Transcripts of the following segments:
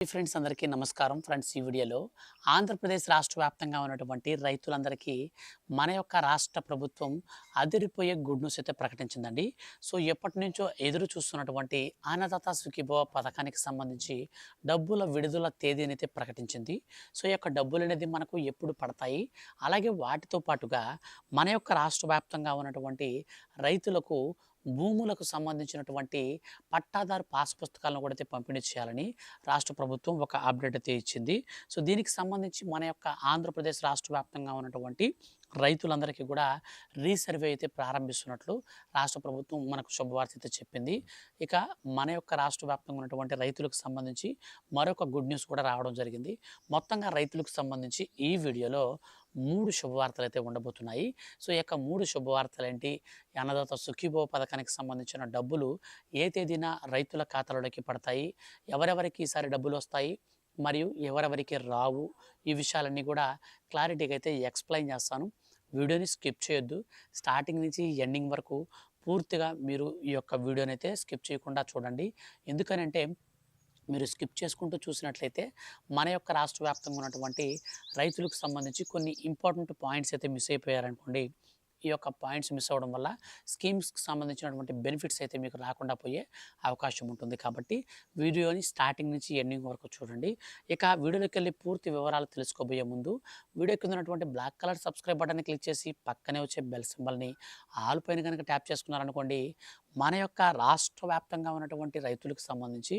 Friends అందరికీ నమస్కారం. Friends ఈ వీడియోలో ఆంధ్రప్రదేశ్ రాష్ట్ర వ్యాప్తంగా ఉన్నటువంటి రైతులందరికీ మన యొక్క రాష్ట్ర ప్రభుత్వం అదిరిపోయే గుడ్ న్యూస్ అయితే ప్రకటించిందండి. సో ఎప్పటి నుంచో ఎదురు చూస్తున్నటువంటి అన్నదాత సుఖీభవ పథకానికి సంబంధించి డబ్బుల విడుదల తేదీని అయితే ప్రకటించింది. సో ఈ యొక్క డబ్బులు అనేది మనకు ఎప్పుడు పడతాయి? అలాగే వాటితో పాటుగా మన యొక్క రాష్ట్ర వ్యాప్తంగా ఉన్నటువంటి రైతులకు భూములకు సంబంధించినటువంటి పట్టాదారు పాస్ పుస్తకాలను కూడా అయితే పంపిణీ చేయాలని రాష్ట్ర ప్రభుత్వం ఒక అప్డేట్ అయితే ఇచ్చింది. సో దీనికి సంబంధించి మన యొక్క ఆంధ్రప్రదేశ్ రాష్ట్ర వ్యాప్తంగా ఉన్నటువంటి రైతులందరికీ కూడా రీసర్వే అయితే ప్రారంభిస్తున్నట్లు రాష్ట్ర ప్రభుత్వం మనకు శుభవార్త అయితే చెప్పింది. ఇక మన యొక్క రాష్ట్ర వ్యాప్తంగా ఉన్నటువంటి రైతులకు సంబంధించి మరొక గుడ్ న్యూస్ కూడా రావడం జరిగింది. మొత్తంగా రైతులకు సంబంధించి ఈ వీడియోలో మూడు శుభవార్తలు అయితే ఉండబోతున్నాయి. సో ఈ యొక్క మూడు శుభవార్తలు ఏంటి అన్నదాత సుఖీభవ పథకానికి సంబంధించిన డబ్బులు ఏ తేదీన రైతుల ఖాతాలోకి పడతాయి? ఎవరెవరికి ఈసారి డబ్బులు వస్తాయి? మరియు ఎవరెవరికి రావు? ఈ విషయాలన్నీ కూడా క్లారిటీగా అయితే ఎక్స్ప్లెయిన్ చేస్తాను. వీడియోని స్కిప్ చేయొద్దు. స్టార్టింగ్ నుంచి ఎండింగ్ వరకు పూర్తిగా మీరు ఈ యొక్క వీడియోని అయితే స్కిప్ చేయకుండా చూడండి. ఎందుకనంటే మీరు స్కిప్ చేసుకుంటూ చూసినట్లయితే మన యొక్క రాష్ట్ర వ్యాప్తంగా ఉన్నటువంటి రైతులకు సంబంధించి కొన్ని ఇంపార్టెంట్ పాయింట్స్ అయితే మిస్ అయిపోయారనుకోండి. ఈ యొక్క పాయింట్స్ మిస్ అవ్వడం వల్ల స్కీమ్స్కి సంబంధించినటువంటి బెనిఫిట్స్ అయితే మీకు రాకుండా పోయే అవకాశం ఉంటుంది. కాబట్టి వీడియోని స్టార్టింగ్ నుంచి ఎండింగ్ వరకు చూడండి. ఇక వీడియోలోకి వెళ్ళి పూర్తి వివరాలు తెలుసుకోబోయే ముందు వీడియో కింద ఉన్నటువంటి బ్లాక్ కలర్ సబ్స్క్రైబ్ బటన్ని క్లిక్ చేసి పక్కనే వచ్చే బెల్ సింబల్ని ఆల్ పైన కనుక ట్యాప్ చేసుకున్నారనుకోండి మన యొక్క రాష్ట్ర వ్యాప్తంగా ఉన్నటువంటి రైతులకు సంబంధించి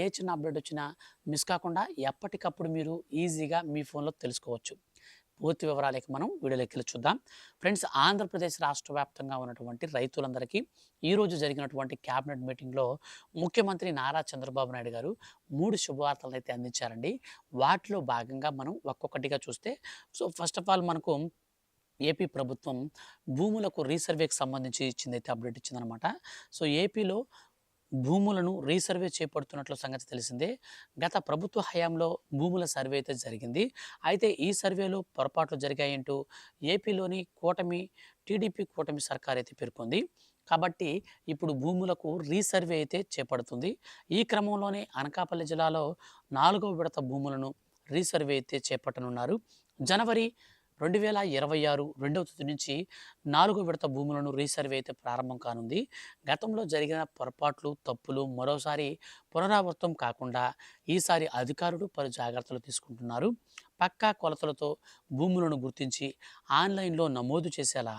ఏ చిన్న అప్డేట్ వచ్చినా మిస్ కాకుండా ఎప్పటికప్పుడు మీరు ఈజీగా మీ ఫోన్లో తెలుసుకోవచ్చు. పూర్తి వివరాలకి మనం వీడియోలోకి వెళ్ళి చూద్దాం. ఫ్రెండ్స్ ఆంధ్రప్రదేశ్ రాష్ట్ర వ్యాప్తంగా ఉన్నటువంటి రైతులందరికీ ఈరోజు జరిగినటువంటి క్యాబినెట్ మీటింగ్లో ముఖ్యమంత్రి నారా చంద్రబాబు నాయుడు గారు మూడు శుభవార్తలను అయితే అందించారండి. వాటిలో భాగంగా మనం ఒక్కొక్కటిగా చూస్తే సో ఫస్ట్ ఆఫ్ ఆల్ మనకు ఏపీ ప్రభుత్వం భూములకు రీసర్వేకి సంబంధించి ఇచ్చిందైతే అప్డేట్ ఇచ్చిందనమాట సో ఏపీలో భూములను రీసర్వే చేపడుతున్నట్లు సంగతి తెలిసిందే. గత ప్రభుత్వ హయాంలో భూముల సర్వే అయితే జరిగింది. అయితే ఈ సర్వేలో పొరపాట్లు జరిగాయంటూ ఏపీలోని కూటమి టీడీపీ కూటమి సర్కార్ అయితే పేర్కొంది. కాబట్టి ఇప్పుడు భూములకు రీసర్వే అయితే చేపడుతుంది. ఈ క్రమంలోనే అనకాపల్లి జిల్లాలో నాలుగో విడత భూములను రీసర్వే అయితే చేపట్టనున్నారు. జనవరి రెండు వేల ఇరవై ఆరు రెండవ తేదీ నుంచి నాలుగో విడత భూములను రీసర్వే అయితే ప్రారంభం కానుంది. గతంలో జరిగిన పొరపాట్లు తప్పులు మరోసారి పునరావృతం కాకుండా ఈసారి అధికారులు పలు జాగ్రత్తలు తీసుకుంటున్నారు. పక్కా కొలతలతో భూములను గుర్తించి ఆన్లైన్లో నమోదు చేసేలా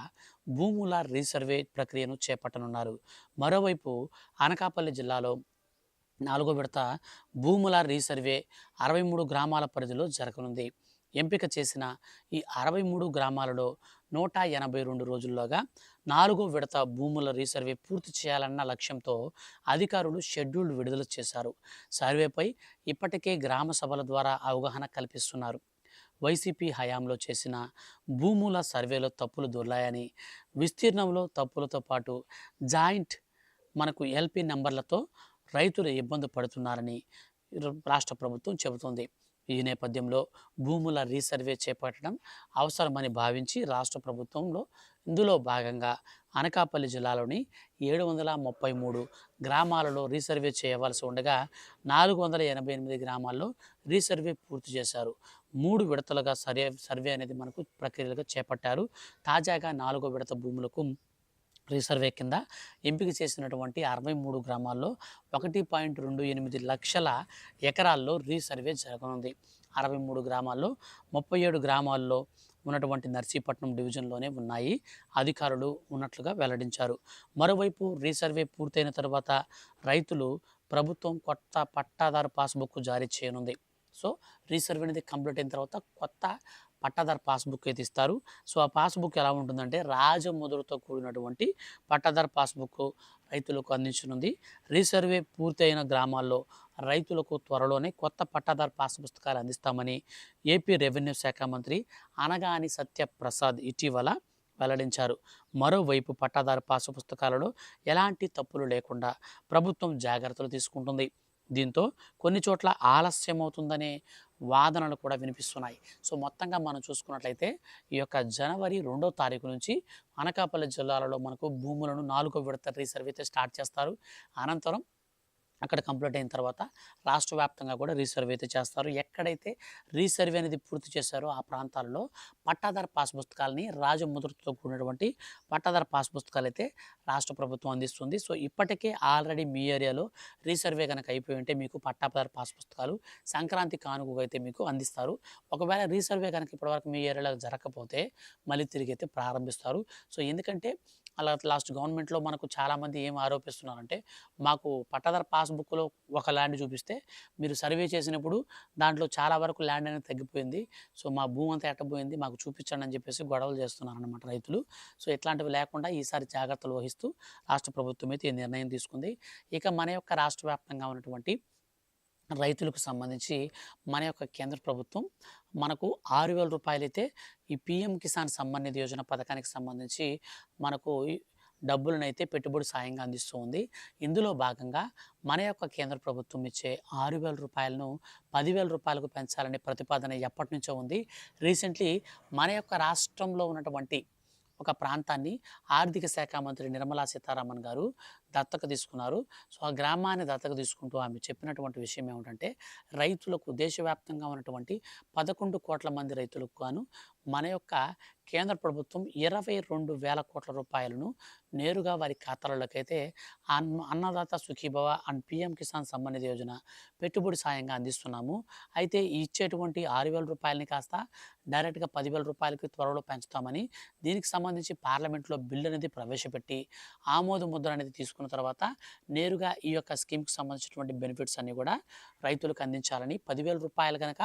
భూముల రీసర్వే ప్రక్రియను చేపట్టనున్నారు. మరోవైపు అనకాపల్లి జిల్లాలో నాలుగో విడత భూముల రీసర్వే అరవై మూడు గ్రామాల పరిధిలో జరగనుంది. ఎంపిక చేసిన ఈ అరవై మూడు గ్రామాలలో నూట ఎనభై రెండు రోజుల్లోగా నాలుగో విడత భూముల రీసర్వే పూర్తి చేయాలన్న లక్ష్యంతో అధికారులు షెడ్యూల్ విడుదల చేశారు. సర్వేపై ఇప్పటికే గ్రామ సభల ద్వారా అవగాహన కల్పిస్తున్నారు. వైసీపీ హయాంలో చేసిన భూముల సర్వేలో తప్పులు దొర్లాయని విస్తీర్ణంలో తప్పులతో పాటు జాయింట్ మనకు ఎల్పి నెంబర్లతో రైతులు ఇబ్బంది పడుతున్నారని రాష్ట్ర ప్రభుత్వం చెబుతోంది. ఈ నేపథ్యంలో భూముల రీసర్వే చేపట్టడం అవసరమని భావించి రాష్ట్ర ప్రభుత్వంలో ఇందులో భాగంగా అనకాపల్లి జిల్లాలోని ఏడు వందల ముప్పై మూడు గ్రామాలలో రీసర్వే చేయవలసి ఉండగా నాలుగు వందల ఎనభై ఎనిమిది గ్రామాల్లో రీసర్వే పూర్తి చేశారు. మూడు విడతలుగా సర్వే సర్వే అనేది మనకు ప్రక్రియలుగా చేపట్టారు. తాజాగా నాలుగో విడత భూములకు రీసర్వే కింద ఎంపిక చేసినటువంటి అరవై మూడు గ్రామాల్లో ఒకటి పాయింట్ రెండు ఎనిమిది లక్షల ఎకరాల్లో రీసర్వే జరగనుంది. అరవై మూడు గ్రామాల్లో ముప్పై ఏడు గ్రామాల్లో ఉన్నటువంటి నర్సీపట్నం డివిజన్లోనే ఉన్నాయి. అధికారులు ఉన్నట్లుగా వెల్లడించారు. మరోవైపు రీసర్వే పూర్తయిన తర్వాత రైతులు ప్రభుత్వం కొత్త పట్టాదారు పాస్బుక్ జారీ చేయనుంది. సో రీసర్వే అనేది కంప్లీట్ అయిన తర్వాత కొత్త పట్టాదారు పాస్బుక్ అయితే ఇస్తారు. సో ఆ పాస్బుక్ ఎలా ఉంటుందంటే రాజముద్రతో కూడినటువంటి పట్టాదారు పాస్బుక్ రైతులకు అందించనుంది. రీసర్వే పూర్తయిన గ్రామాల్లో రైతులకు త్వరలోనే కొత్త పట్టాదారు పాస్ పుస్తకాలు అందిస్తామని ఏపీ రెవెన్యూ శాఖ మంత్రి అనగాని సత్యప్రసాద్ ఇటీవల వెల్లడించారు. మరోవైపు పట్టాదారు పాసు పుస్తకాలలో ఎలాంటి తప్పులు లేకుండా ప్రభుత్వం జాగ్రత్తలు తీసుకుంటుంది. దీంతో కొన్ని చోట్ల ఆలస్యం అవుతుందనే వాదనలు కూడా వినిపిస్తున్నాయి. సో మొత్తంగా మనం చూసుకున్నట్లయితే ఈ యొక్క జనవరి రెండో తారీఖు నుంచి అనకాపల్లి జిల్లాలలో మనకు భూములను నాలుగో విడత రీసర్వ్ అయితే స్టార్ట్ చేస్తారు. అనంతరం అక్కడ కంప్లీట్ అయిన తర్వాత రాష్ట్ర వ్యాప్తంగా కూడా రీసర్వే అయితే చేస్తారు. ఎక్కడైతే రీసర్వే అనేది పూర్తి చేశారో ఆ ప్రాంతాల్లో పట్టాదార పాస్ పుస్తకాలని రాజముద్రతో కూడినటువంటి పట్టాదార పాస్ పుస్తకాలు అయితే రాష్ట్ర ప్రభుత్వం అందిస్తుంది. సో ఇప్పటికే ఆల్రెడీ మీ ఏరియాలో రీసర్వే కనుక అయిపోయి ఉంటే మీకు పట్టాదార పాస్ పుస్తకాలు సంక్రాంతి కానుకగా అయితే మీకు అందిస్తారు. ఒకవేళ రీసర్వే కనుక ఇప్పటివరకు మీ ఏరియాలో జరగకపోతే మళ్ళీ తిరిగి అయితే ప్రారంభిస్తారు. సో ఎందుకంటే అలా లాస్ట్ గవర్నమెంట్లో మనకు చాలామంది ఏం ఆరోపిస్తున్నారంటే మాకు పట్టాదారు పాస్బుక్లో ఒక ల్యాండ్ చూపిస్తే మీరు సర్వే చేసినప్పుడు దాంట్లో చాలా వరకు ల్యాండ్ అనేది తగ్గిపోయింది. సో మా భూమి అంతా ఎట్టబోయింది మాకు చూపించండి అని చెప్పేసి గొడవలు చేస్తున్నారనమాట రైతులు. సో ఇట్లాంటివి లేకుండా ఈసారి జాగ్రత్తలు వహిస్తూ రాష్ట్ర ప్రభుత్వం అయితే ఈ నిర్ణయం తీసుకుంది. ఇక మన యొక్క రాష్ట్ర వ్యాప్తంగా ఉన్నటువంటి రైతులకు సంబంధించి మన యొక్క కేంద్ర ప్రభుత్వం మనకు ఆరు వేల రూపాయలైతే ఈ పిఎం కిసాన్ సమ్మాన్ నిధి యోజన పథకానికి సంబంధించి మనకు ఈ పెట్టుబడి సాయంగా అందిస్తూ ఉంది. ఇందులో భాగంగా మన యొక్క కేంద్ర ప్రభుత్వం ఇచ్చే ఆరు వేల రూపాయలను పదివేల రూపాయలకు పెంచాలనే ప్రతిపాదన ఎప్పటి నుంచో ఉంది. రీసెంట్లీ మన యొక్క రాష్ట్రంలో ఉన్నటువంటి ఒక ప్రాంతాన్ని ఆర్థిక శాఖ మంత్రి నిర్మలా సీతారామన్ గారు దత్తక తీసుకున్నారు. సో ఆ గ్రామాన్ని దత్తక తీసుకుంటూ ఆమె చెప్పినటువంటి విషయం ఏమిటంటే రైతులకు దేశవ్యాప్తంగా ఉన్నటువంటి పదకొండు కోట్ల మంది రైతులకు గాను మన యొక్క కేంద్ర ప్రభుత్వం ఇరవై రెండు వేల కోట్ల రూపాయలను నేరుగా వారి ఖాతాలలోకైతే అన్న అన్నదాత సుఖీభవ అండ్ పిఎం కిసాన్ సంబంధిత యోజన పెట్టుబడి సాయంగా అందిస్తున్నాము. అయితే ఇచ్చేటువంటి ఆరు వేల రూపాయలని కాస్త డైరెక్ట్గా పదివేల రూపాయలకి త్వరలో పెంచుతామని దీనికి సంబంధించి పార్లమెంట్లో బిల్లు అనేది ప్రవేశపెట్టి ఆమోద ముద్ర అనేది తీసుకున్న తర్వాత నేరుగా ఈ యొక్క స్కీమ్కి సంబంధించినటువంటి బెనిఫిట్స్ అన్నీ కూడా రైతులకు అందించాలని పదివేల రూపాయలు కనుక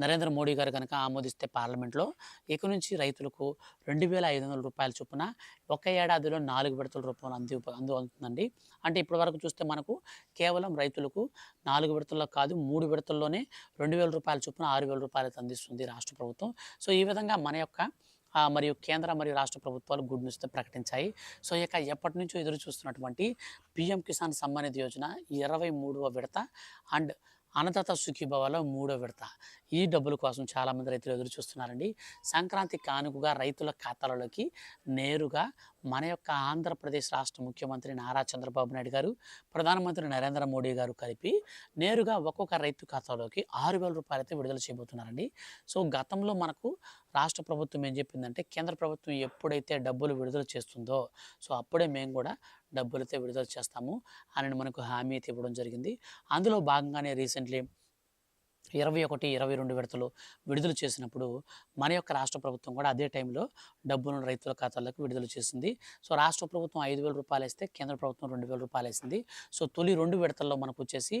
నరేంద్ర మోడీ గారు కనుక ఆమోదిస్తే పార్లమెంట్లో ఇక నుంచి రైతులకు రెండు వేల ఐదు వందల రూపాయల చొప్పున ఒక ఏడాదిలో నాలుగు విడతల రూపంలో అంది అందు అవుతుందండి అంటే ఇప్పటి వరకు చూస్తే మనకు కేవలం రైతులకు నాలుగు విడతల్లో కాదు మూడు విడతల్లోనే రెండు వేల రూపాయల చొప్పున ఆరు వేల రూపాయలకు అందిస్తుంది రాష్ట్ర ప్రభుత్వం. సో ఈ విధంగా మన యొక్క మరియు కేంద్ర మరియు రాష్ట్ర ప్రభుత్వాలు గుడ్ న్యూస్తో ప్రకటించాయి. సో ఇక ఎప్పటి నుంచో ఎదురు చూస్తున్నటువంటి పిఎం కిసాన్ సమ్మాన్ నిధి యోజన ఇరవై మూడవ విడత. అండ్ అన్నదాత సుఖీభవాలో మూడో విడత. ఈ డబ్బుల కోసం చాలామంది రైతులు ఎదురు చూస్తున్నారండి. సంక్రాంతి కానుకగా రైతుల ఖాతాలలోకి నేరుగా మన యొక్క ఆంధ్రప్రదేశ్ రాష్ట్ర ముఖ్యమంత్రి నారా చంద్రబాబు నాయుడు గారు ప్రధానమంత్రి నరేంద్ర మోడీ గారు కలిపి నేరుగా ఒక్కొక్క రైతు ఖాతాలోకి ఆరు వేల రూపాయలు అయితే విడుదల చేయబోతున్నారండి. సో గతంలో మనకు రాష్ట్ర ప్రభుత్వం ఏం చెప్పిందంటే కేంద్ర ప్రభుత్వం ఎప్పుడైతే డబ్బులు విడుదల చేస్తుందో సో అప్పుడే మేము కూడా డబ్బులతో విడుదల చేస్తాము. అని మనకు హామీ అయితే ఇవ్వడం జరిగింది. అందులో భాగంగానే రీసెంట్లీ ఇరవై ఒకటి ఇరవై రెండు విడతలు విడుదల చేసినప్పుడు మన యొక్క రాష్ట్ర ప్రభుత్వం కూడా అదే టైంలో డబ్బును రైతుల ఖాతాలకు విడుదల చేసింది. సో రాష్ట్ర ప్రభుత్వం ఐదు వేల రూపాయలు ఇస్తే కేంద్ర ప్రభుత్వం రెండు వేల రూపాయలు వేసింది. సో తొలి రెండు విడతల్లో మనకు వచ్చేసి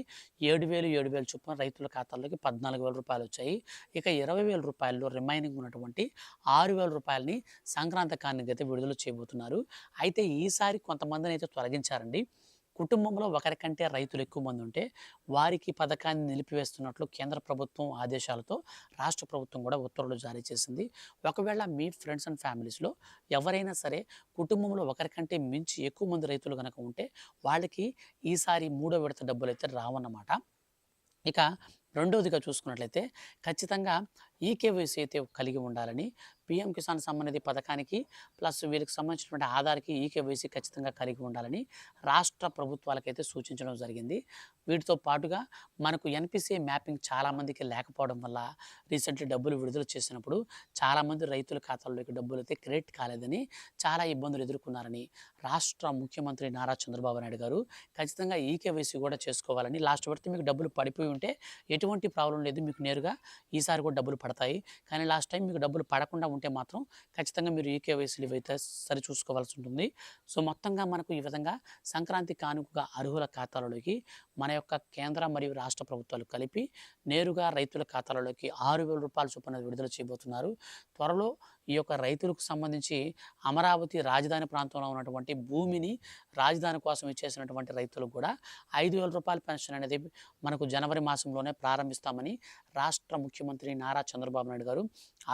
ఏడు వేలు ఏడు వేలు చొప్పున రైతుల ఖాతాల్లోకి పద్నాలుగు వేల రూపాయలు వచ్చాయి. ఇక ఇరవై వేల రూపాయల్లో రిమైనింగ్ ఉన్నటువంటి ఆరు వేల రూపాయలని సంక్రాంతి కానుక అయితే విడుదల చేయబోతున్నారు. అయితే ఈసారి కొంతమందిని అయితే తొలగించారండి. కుటుంబంలో ఒకరికంటే రైతులు ఎక్కువ మంది ఉంటే వారికి పథకాన్ని నిలిపివేస్తున్నట్లు కేంద్ర ప్రభుత్వం ఆదేశాలతో రాష్ట్ర ప్రభుత్వం కూడా ఉత్తర్వులు జారీ చేసింది. ఒకవేళ మీ ఫ్రెండ్స్ అండ్ ఫ్యామిలీస్లో ఎవరైనా సరే కుటుంబంలో ఒకరికంటే మించి ఎక్కువ మంది రైతులు కనుక ఉంటే వాళ్ళకి ఈసారి మూడో విడత డబ్బులు అయితే రావన్నమాట. ఇక రెండవదిగా చూసుకున్నట్లయితే ఖచ్చితంగా ఈకేవైసీ అయితే కలిగి ఉండాలని పిఎం కిసాన్ సంబంధిత పథకానికి ప్లస్ వీరికి సంబంధించినటువంటి ఆధార్కి ఈకేవైసీ ఖచ్చితంగా కలిగి ఉండాలని రాష్ట్ర ప్రభుత్వాలకైతే సూచించడం జరిగింది. వీటితో పాటుగా మనకు ఎన్పిసిఐ మ్యాపింగ్ చాలామందికి లేకపోవడం వల్ల రీసెంట్లీ డబ్బులు విడుదల చేసినప్పుడు చాలామంది రైతుల ఖాతాల్లోకి డబ్బులు అయితే క్రెడిట్ కాలేదని చాలా ఇబ్బందులు ఎదుర్కొన్నారని రాష్ట్ర ముఖ్యమంత్రి నారా చంద్రబాబు నాయుడు గారు ఖచ్చితంగా ఈకేవైసీ కూడా చేసుకోవాలని లాస్ట్ వరకు మీకు డబ్బులు పడిపోయి ఉంటే ఎటువంటి ప్రాబ్లం లేదు. మీకు నేరుగా ఈసారి కూడా డబ్బులు పడతాయి. కానీ లాస్ట్ టైం మీకు డబ్బులు పడకుండా ఉంటే మాత్రం ఖచ్చితంగా మీరు ఈకేవైసీలు అయితే సరి చూసుకోవాల్సి ఉంటుంది. సో మొత్తంగా మనకు ఈ విధంగా సంక్రాంతి కానుకగా అర్హుల ఖాతాలలోకి మన యొక్క కేంద్ర మరియు రాష్ట్ర ప్రభుత్వాలు కలిపి నేరుగా రైతుల ఖాతాలలోకి ఆరు వేల రూపాయల చొప్పున విడుదల చేయబోతున్నారు. త్వరలో ఈ యొక్క రైతులకు సంబంధించి అమరావతి రాజధాని ప్రాంతంలో ఉన్నటువంటి భూమిని రాజధాని కోసం ఇచ్చేసినటువంటి రైతులకు కూడా ఐదు వేల రూపాయల పెన్షన్ అనేది మనకు జనవరి మాసంలోనే ప్రారంభిస్తామని రాష్ట్ర ముఖ్యమంత్రి నారా చంద్రబాబు నాయుడు గారు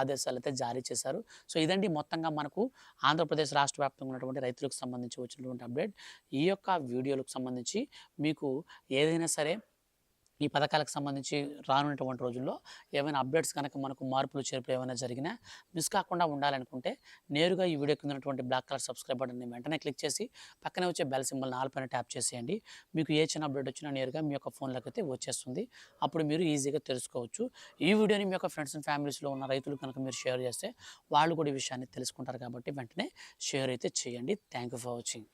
ఆదేశాలు అయితే జారీ చేశారు. సో ఇదండి మొత్తంగా మనకు ఆంధ్రప్రదేశ్ రాష్ట్ర వ్యాప్తంగా ఉన్నటువంటి రైతులకు సంబంధించి వచ్చినటువంటి అప్డేట్. ఈ యొక్క వీడియోలకు సంబంధించి మీకు ఏదైనా సరే ఈ పథకాలకు సంబంధించి రానున్నటువంటి రోజుల్లో ఏమైనా అప్డేట్స్ కనుక మనకు మార్పులు చేర్పులు ఏమైనా జరిగినా మిస్ కాకుండా ఉండాలనుకుంటే నేరుగా ఈ వీడియో కింద ఉన్నటువంటి బ్లాక్ కలర్ సబ్స్క్రైబ్ బటన్ని వెంటనే క్లిక్ చేసి పక్కనే వచ్చే బెల్ సింబల్ నాలుగు పైన ట్యాప్ చేసేయండి. మీకు ఏ చిన్న అప్డేట్ వచ్చినా నేరుగా మీ యొక్క ఫోన్లోకి అయితే వచ్చేస్తుంది. అప్పుడు మీరు ఈజీగా తెలుసుకోవచ్చు. ఈ వీడియోని మీ యొక్క ఫ్రెండ్స్ అండ్ ఫ్యామిలీస్లో ఉన్న రైతులు కనుక మీరు షేర్ చేస్తే వాళ్ళు కూడా ఈ విషయాన్ని తెలుసుకుంటారు కాబట్టి వెంటనే షేర్ అయితే చేయండి. Thank you for watching.